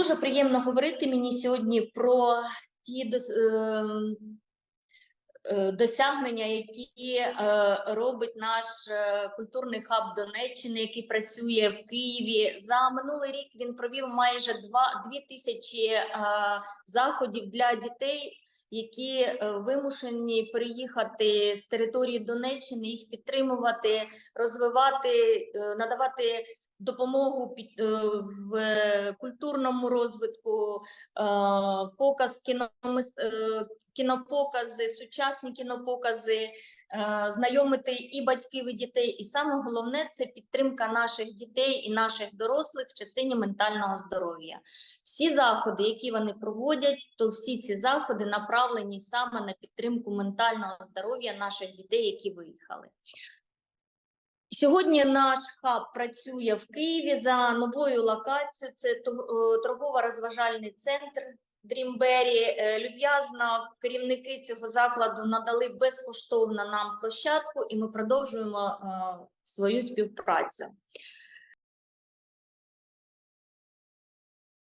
Дуже приємно говорити мені сьогодні про ті ем, е, досягнення, які е, робить наш е, культурний хаб Донеччини, який працює в Києві. За минулий рік він провів майже два дві тисячі заходів для дітей. Які вимушені переїхати з території Донеччини, їх підтримувати, розвивати, надавати допомогу під- е, в е, культурному розвитку, е, показ кіно, кінопокази, сучасні кінопокази, знайомити і батьків, і дітей. І саме головне це підтримка наших дітей і наших дорослих в частині ментального здоров'я. Всі заходи, які вони проводять, то всі ці заходи направлені саме на підтримку ментального здоров'я наших дітей, які виїхали. Сьогодні наш хаб працює в Києві за новою локацією. Це е, торгово-розважальний центр Дрімбері. Е, Люб'язно керівники цього закладу надали безкоштовно нам площадку, і ми продовжуємо е, свою співпрацю.